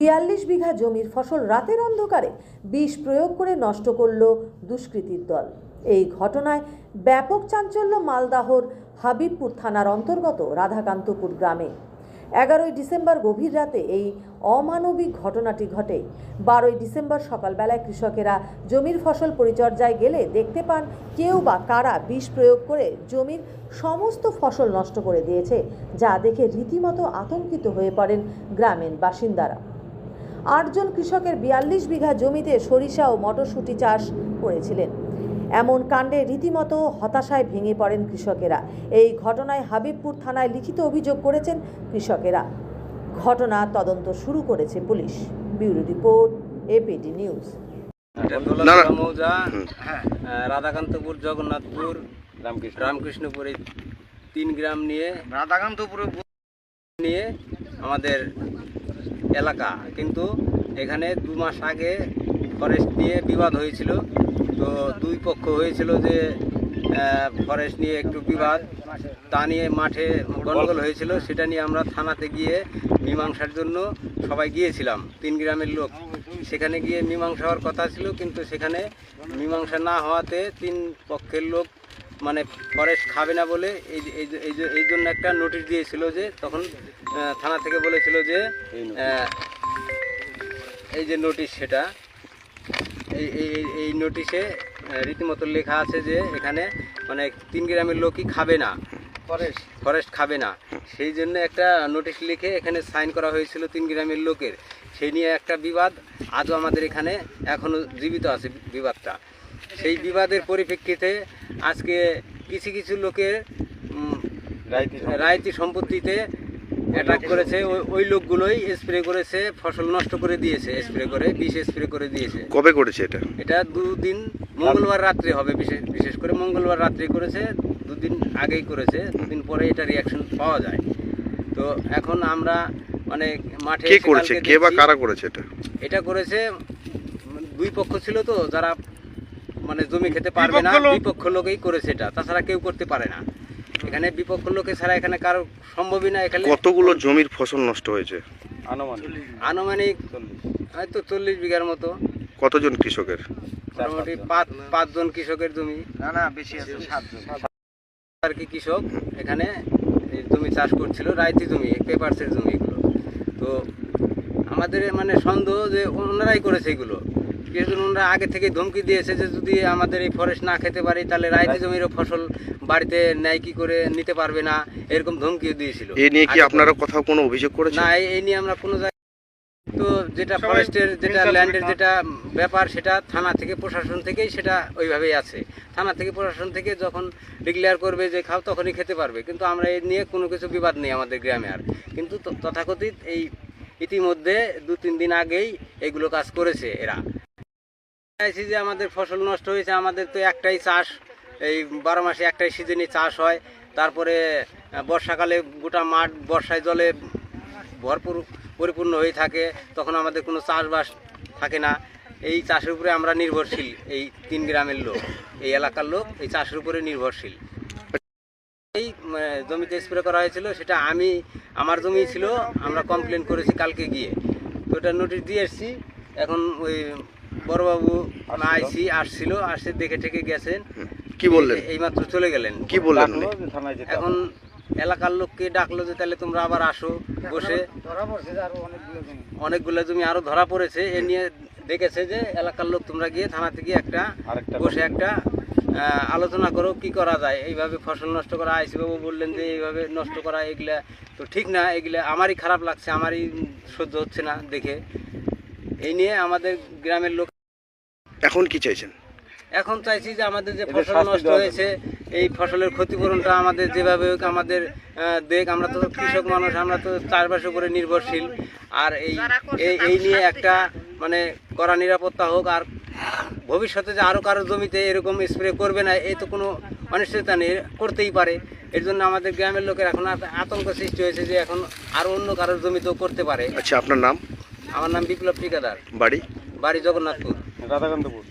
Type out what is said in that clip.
বিয়াল্লিশ বিঘা জমির ফসল রাতের অন্ধকারে, বিষ প্রয়োগ করে নষ্ট করল দুষ্কৃতীর দল। এই ঘটনায় ব্যাপক চাঞ্চল্য মালদাহর হাবিবপুর থানার অন্তর্গত রাধাকান্তপুর গ্রামে। এগারোই ডিসেম্বর গভীর রাতে এই অমানবিক ঘটনাটি ঘটে। বারোই ডিসেম্বর সকালবেলায় কৃষকেরা জমির ফসল পরিচর্যায় গেলে দেখতে পান কেউ বা কারা বিষ প্রয়োগ করে জমির সমস্ত ফসল নষ্ট করে দিয়েছে, যা দেখে রীতিমতো আতঙ্কিত হয়ে পড়েন গ্রামের বাসিন্দারা। আটজন কৃষকের বিয়াল্লিশ বিঘা জমিতে সরিষা ও মটরশুঁটি চাষ করেছিলেন। এমন কাণ্ডে রীতিমতো হতাশায় ভেঙে পড়েন কৃষকেরা। এই ঘটনায় হাবিবপুর থানায় লিখিত অভিযোগ করেছেন কৃষকেরা। ঘটনা তদন্ত শুরু করেছে police. Bureau report APD news. মৌজা রাধাকান্তপুর জগন্নাথপুর রামকৃষ্ণ। রামকৃষ্ণপুর তিন গ্রাম নিয়ে রাধাকান্তপুরে নিয়ে আমাদের এলাকা। কিন্তু এখানে দু মাস আগে ফরেস্ট নিয়ে বিবাদ হয়েছিল। তো দুই পক্ষ হয়েছিল যে ফরেস্ট নিয়ে একটু বিবাদ। তা নিয়ে মাঠে গন্ডগোল হয়েছিল, সেটা নিয়ে আমরা থানাতে গিয়ে মীমাংসার জন্য সবাই গিয়েছিলাম। তিন গ্রামের লোক। সেখানে গিয়ে মীমাংসা হওয়ার কথা ছিল, কিন্তু সেখানে মীমাংসা না হওয়াতে তিন পক্ষের লোক মানে ফরেস্ট খাবে না বলে এই যে- এই যে- এই যে- এই জন্য একটা নোটিশ দিয়েছিল যে তখন থানা থেকে বলেছিল যে এই যে নোটিশ সেটা এই এই এই- এই নোটিশে রীতিমতো লেখা আছে যে এখানে মানে তিন গ্রামের লোকই খাবে না। ফরেস্ট ফরেস্ট খাবে না। সেই জন্য একটা নোটিশ লিখে এখানে সাইন করা হয়েছিল তিন গ্রামের লোকের। সেই নিয়ে একটা বিবাদ। আজও আমাদের এখানে এখনও জীবিত আছে বিবাদটা। সেই বিবাদের পরিপ্রেক্ষিতে আজকে কিছু কিছু লোকের রায়তি সম্পত্তিতে অ্যাটাক করেছে। ওই- লোকগুলোই স্প্রে করেছে ফসল নষ্ট করে দিয়েছে স্প্রে করে বিষ স্প্রে করে দিয়েছে। কবে করেছে এটা? এটা দুদিন মঙ্গলবার রাত্রে হবে বিশেষ বিশেষ করে মঙ্গলবার রাত্রে করেছে দুদিন আগেই করেছে দুদিন পরে এটা রিয়াকশন পাওয়া যায়। তো এখন আমরা মানে মাঠে কে করেছে? কে বা কারা করেছে এটা? এটা করেছে দুই পক্ষ ছিল তো যারা মানে জমি খেতে পারবে না বিপক্ষ লোকেই করেছে এটা। তাছাড়া কেউ করতে পারে না। এখানে বিপক্ষ লোকে ছাড়া এখানে কারও সম্ভবই না এখানে। কতগুলো জমির ফসল নষ্ট হয়েছে? আনুমানিক। হয়তো চল্লিশ বিঘার মতো। কতজন কৃষকের? মোটামুটি পাঁচ পাঁচজন কৃষকের জমি। না না বেশি আছে সাতজন। আর কি কৃষক এখানে জমি চাষ করছিল রাইতি জমি পেপারসের জমি এগুলো। তো আমাদের মানে সন্দেহ যে ওনারাই করেছে এগুলো। কিছু ওনারা আগে থেকে ধমকি দিয়েছে যে যদি আমাদের এই ফরেস্ট না খেতে পারি তাহলে রাইতি জমিরও ফসল বাড়িতে ন্যায় কি করে নিতে পারবে না এরকম ধমকিও দিয়েছিল। এ নিয়ে কি আপনারা কোথাও কোনো অভিযোগ করেছেন? না এই- এই নিয়ে আমরা কোনো জায়গায় তো যেটা ফরেস্টের যেটা ল্যান্ডের যেটা ব্যাপার সেটা থানা থেকে প্রশাসন থেকেই সেটা ওইভাবেই আছে। থানা থেকে প্রশাসন থেকে যখন ডিক্লেয়ার করবে যে খাও তখনই খেতে পারবে। কিন্তু আমরা এই নিয়ে কোনো কিছু বিবাদ নেই আমাদের গ্রামে আর। কিন্তু তথাকথিত এই ইতিমধ্যে দু তিন দিন আগেই এগুলো কাজ করেছে এরা। চাইছি যে আমাদের ফসল নষ্ট হয়েছে, আমাদের তো একটাই চাষ, এই বারো মাসে একটাই সিজনে চাষ হয়। তারপরে বর্ষাকালে গোটা মাঠ বর্ষায় জলে ভরপুর, পরিপূর্ণ হয়ে থাকে, তখন আমাদের কোনো চাষবাস থাকে না। এই চাষের উপরে আমরা নির্ভরশীল, এই তিন গ্রামের লোক, এই এলাকার লোক, এই চাষের উপরে নির্ভরশীল। এই জমিতে স্প্রে করা হয়েছিল, সেটা আমি, আমার জমি ছিল, আমরা কমপ্লেন করেছি কালকে গিয়ে। তো ওটা নোটিশ দিয়ে এসেছি, এখন ওই বড়বাবু আইসি আসছিল আসে দেখে ঠেকে গেছেন। কি বললেন? এই মাত্র চলে গেলেন। কি বললেন এখন এলাকার লোককে ডাকলো যে তাহলে তোমরা আবার আসো বসে। অনেকগুলো জমি। আরও ধরা পড়েছে। এ নিয়ে দেখেছে যে এলাকার লোক তোমরা গিয়ে থানাতে গিয়ে একটা বসে একটা আলোচনা করো কি করা যায়? এইভাবে ফসল নষ্ট করা আইসি বাবু বললেন যে এইভাবে নষ্ট করা এগুলা তো ঠিক না এগুলা আমারই খারাপ লাগছে আমারই সহ্য হচ্ছে না দেখে। এই নিয়ে আমাদের গ্রামের লোক এখন কি চাইছেন? এখন চাইছি যে আমাদের যে ফসল নষ্ট হয়েছে এই ফসলের ক্ষতিপূরণটা আমাদের যেভাবে হোক আমাদের দেখ আমরা তো কৃষক মানুষ আমরা তো চাষবাসের উপরে নির্ভরশীল। আর এই এই- এই নিয়ে একটা মানে কড়া নিরাপত্তা হোক আর ভবিষ্যতে যে আরও কারও জমিতে এরকম স্প্রে করবে না এই তো কোনো অনিশ্চয়তা নেই করতেই পারে। এর জন্য আমাদের গ্রামের লোকের এখন আতঙ্ক সৃষ্টি হয়েছে যে এখন আরও অন্য কারোর জমিতেও করতে পারে। আচ্ছা আপনার নাম? আমার নাম বিপ্লব ঠিকাদার। বাড়ি? বাড়ি জগন্নাথপুর।